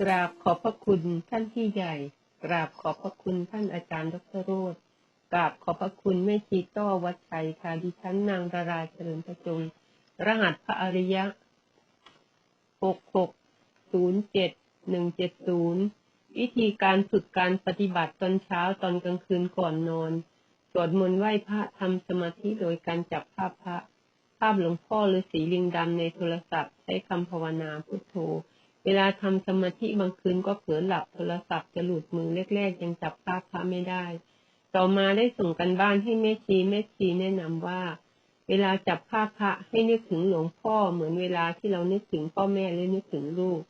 กราบขอบพระคุณท่านที่ใหญ่ กราบขอบพระคุณท่านอาจารย์ดรโรธกราบขอบพระคุณแม่ชีต้อวัดชัยค่ะดิฉันนางดาราเฉลิมประจงรหัสพระอริยะหกหกศูนย์เจ็ดหนึ่งเจ็ดศูนย์วิธีการฝึกการปฏิบัติตอนเช้าตอนกลางคืนก่อนนอน สวดมนต์ไหว้พระทำสมาธิโดยการจับภาพพระ ภาพหลวงพ่อฤาษีลิงดำในโทรศัพท์ ใช้คำภาวนาพุทโธ เวลาทำสมาธิบางคืนก็เผลอหลับโทรศัพท์จะหลุดมือแรกๆยังจับภาพพระไม่ได้ ต่อมาได้ส่งกันบ้านให้แม่ชีแม่ชีแนะนำว่า เวลาจับภาพพระให้นึกถึงหลวงพ่อเหมือนเวลาที่เรานึกถึงพ่อแม่หรือนึกถึงลูก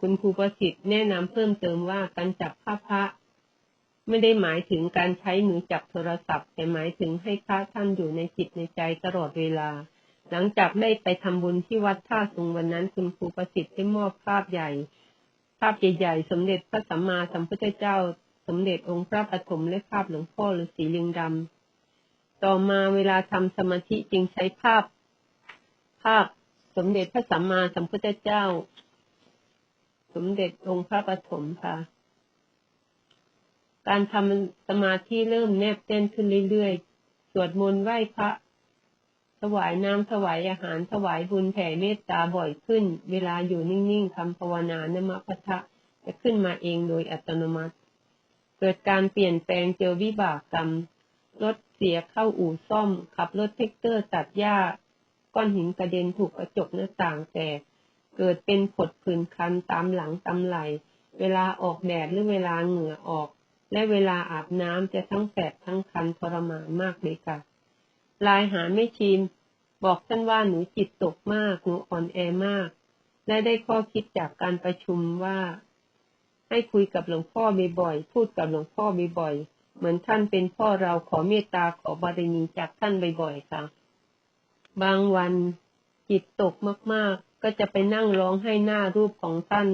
คุณครูประสิทธิ์แนะนำเพิ่มเติมว่าการจับภาพพระไม่ได้หมายถึงการใช้มือจับโทรศัพท์ แต่หมายถึงให้พระท่านอยู่ในจิตในใจตลอดเวลา หลังจากได้ไปทำบุญที่วัดท่าสุงวันนั้น คุณครูประสิทธิ์ได้มอบภาพใหญ่ ภาพใหญ่ๆสมเด็จพระสัมมาสัมพุทธเจ้า สมเด็จองค์พระปฐมและภาพหลวงพ่อฤาษีลิงดำต่อมาเวลาทำสมาธิจึงใช้ภาพ ภาพสมเด็จพระสัมมาสัมพุทธเจ้า สมเด็จองค์พระปฐมค่ะการทำสมาธิเริ่มแนบแน่นขึ้นเรื่อยๆ สวดมนต์ไหว้พระ ถวายน้ำถวายอาหารถวายบุญแผ่เมตตาบ่อยขึ้น เวลาอยู่นิ่งๆทำภาวนานมพัทะจะขึ้นมาเองโดยอัตโนมัติ เกิดการเปลี่ยนแปลงเจอวิบากกรรม รถเสียเข้าอู่ซ่อม ขับรถเทคเตอร์ตัดหญ้า ก้อนหินกระเด็นถูกกระจกหน้าต่างแตก เกิดเป็นผดผื่นคันตามหลังตามไหล เวลาออกแดดหรือเวลาเหงื่อออก และเวลาอาบน้ำจะทั้งแสบทั้งคันทรมานมากเลยค่ะ ลายหาไม่ชินบอกท่านว่าหนูจิตตกมาก หนูอ่อนแอมาก และได้ข้อคิดจากการประชุมว่า ให้คุยกับหลวงพ่อบ่อยๆ พูดกับหลวงพ่อบ่อยๆ เหมือนท่านเป็นพ่อเราขอเมตตาขอบารมีจากท่านบ่อยๆ ค่ะ บางวันจิตตกมากๆ ก็จะไปนั่งร้องให้หน้ารูปของท่าน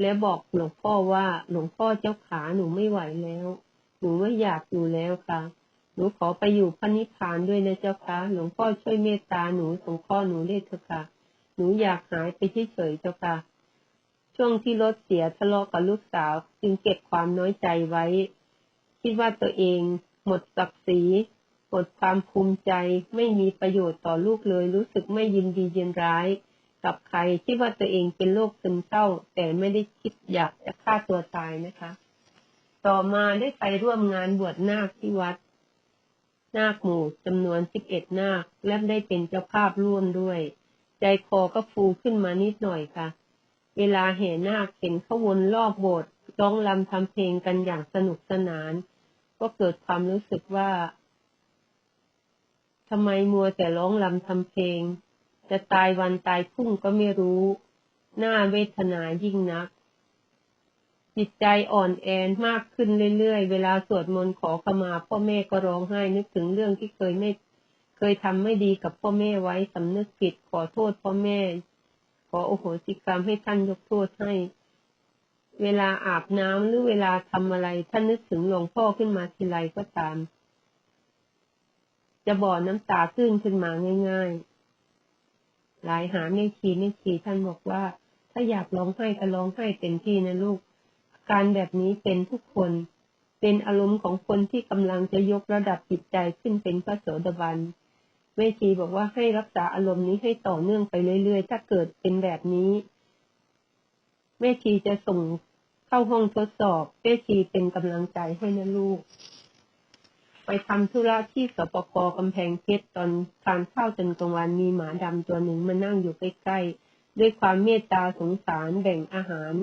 และบอกหลวงพ่อว่าหลวงพ่อเจ้าขาหนูไม่ไหวแล้ว หนูไม่อยากอยู่แล้วค่ะ หนูขอไปอยู่พระนิพพานด้วยนะเจ้าคะหลวงพ่อช่วยเมตตาหนูสงเคราะห์หนูด้วยเถอะค่ะ หนูอยากหายไปเฉยๆเจ้าค่ะ ช่วงที่รถเสียทะเลาะกับลูกสาว จึงเก็บความน้อยใจไว้ คิดว่าตัวเอง หมดศักดิ์ศรีหมดความภูมิใจ ไม่มีประโยชน์ต่อลูกเลย รู้สึกไม่ยินดียินร้าย กับใครที่ว่าตัวเองเป็นโรคซึมเศร้า แต่ไม่ได้คิดอยากจะฆ่าตัวตายนะคะ ต่อมาได้ไปร่วมงานบวชนาคที่วัด นาคหมู่จำนวนสิบเอ็ดนาคและได้เป็นเจ้าภาพร่วมด้วย ใจคอก็ฟูขึ้นมานิดหน่อยค่ะ เวลาแห่นาคเห็นเขาวนรอบโบสถ์ร้องรำทำเพลงกันอย่างสนุกสนาน ก็เกิดความรู้สึกว่าทำไมมัวแต่ร้องรำทำเพลง จะตายวันตายพรุ่งก็ไม่รู้หน้าเวทนายิ่งนัก จิตใจอ่อนแอมากขึ้นเรื่อยๆ เวลาสวดมนต์ขอขมา พ่อแม่ก็ร้องไห้นึกถึงเรื่องที่เคยไม่เคยทำไม่ดีกับพ่อแม่ไว้สำนึกผิดขอโทษพ่อแม่ ขอโอโหสิกรรมให้ท่านยกโทษให้ เวลาอาบน้ำหรือเวลาทำอะไรท่านนึกถึงหลวงพ่อขึ้นมาทีไรก็ตาม จะบ่อน้ำตาขึ้นขึ้นมาง่าย ๆ หลายหาไม่ชีไม่ชีท่านบอกว่า ถ้าอยากร้องไห้ก็ร้องไห้เต็มที่นะลูก การแบบนี้เป็นทุกคน เป็นอารมณ์ของคนที่กำลังจะยกระดับจิตใจขึ้นเป็นพระโสดาบันแม่ชีบอกว่าให้รักษาอารมณ์นี้ให้ต่อเนื่องไปเรื่อยๆ ถ้าเกิดเป็นแบบนี้แม่ชีจะส่งเข้าห้องทดสอบแม่ชีเป็นกำลังใจให้นะลูก ไปทำธุระที่สปกกำแพงเพชรตอนทานข้าวจนกลางวันมีหมาดำตัวหนึ่งมานั่งอยู่ใกล้ๆ ด้วยความเมตตาสงสารแบ่งอาหาร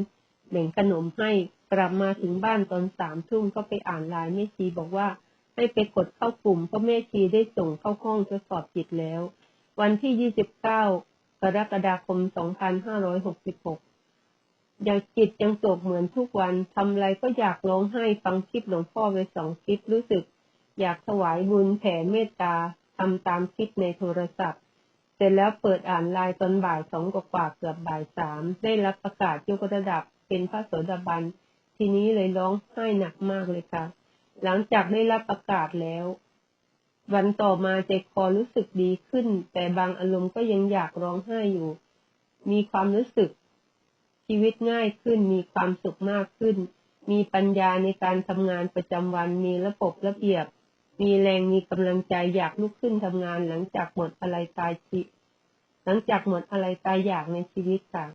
แบ่งขนมให้กลับมาถึงบ้านตอนสามทุ่มก็ไปอ่านไลน์แม่ชีบอกว่าให้ไปกดเข้ากลุ่มเพราะแม่ชีได้ส่งเข้าห้องทดสอบจิตแล้ว วันที่ยี่สิบเก้ากรกฎาคมสองพันห้าร้อยหกสิบหกยังจิตยังตกเหมือนทุกวันทำอะไรก็อยากร้องไห้ฟังคลิปหลวงพ่อไปสองคลิปรู้สึก อยากถวายบุญแผ่เมตตาทำตามคลิปในโทรศัพท์ เสร็จแล้วเปิดอ่านไลน์ตอนบ่ายสองกว่าเกือบบ่ายสามได้รับประกาศยกระดับ เป็นพระโสดาบัน ทีนี้เลยร้องไห้หนักมากเลยค่ะ หลังจากได้รับประกาศแล้ว วันต่อมาใจคอรู้สึกดีขึ้น แต่บางอารมณ์ก็ยังอยากร้องไห้อยู่ มีความรู้สึก ชีวิตง่ายขึ้น มีความสุขมากขึ้น มีปัญญาในการทำงานประจำวัน มีระบบระเบียบ มีแรง มีกำลังใจอยากลุกขึ้นทำงานหลังจากหมดอะไรตายชีหลังจากหมดอะไรตายอยากในชีวิตค่ะ